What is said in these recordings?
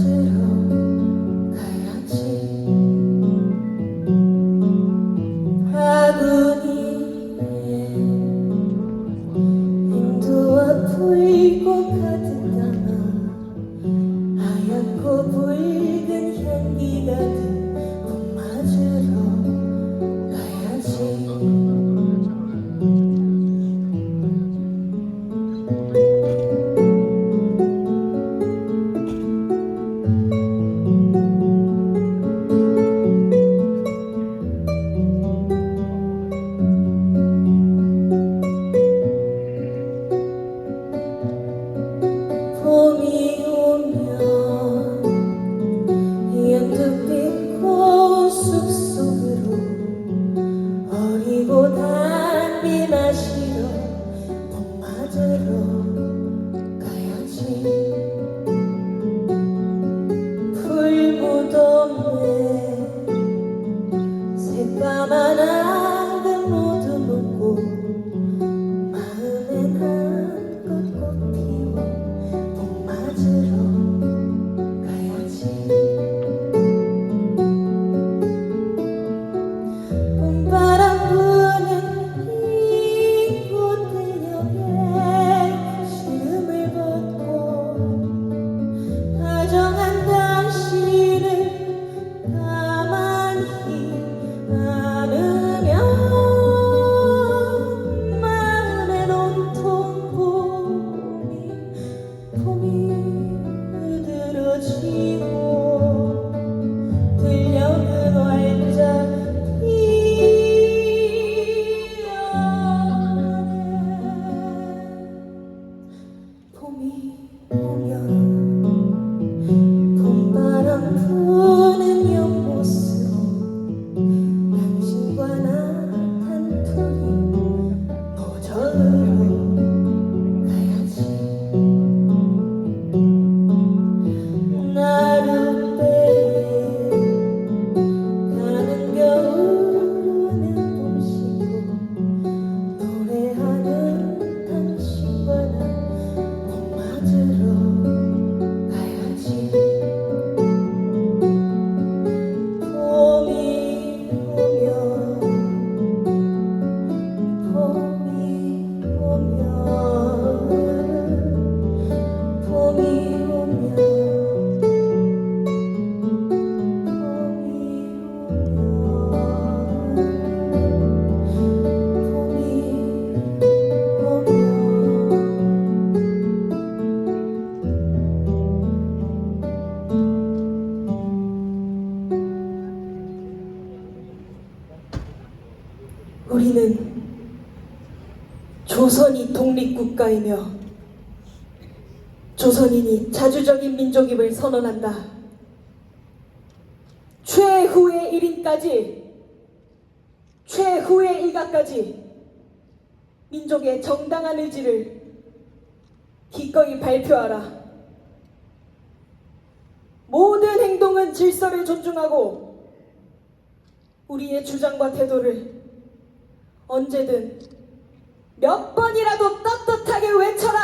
it know. to 조선이 독립국가이며 조선인이 자주적인 민족임을 선언한다. 최후의 1인까지 최후의 일가까지 민족의 정당한 의지를 기꺼이 발표하라. 모든 행동은 질서를 존중하고 우리의 주장과 태도를 언제든 몇 번이라도 떳떳하게 외쳐라.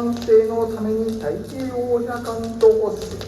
関係のために太平洋な関東を進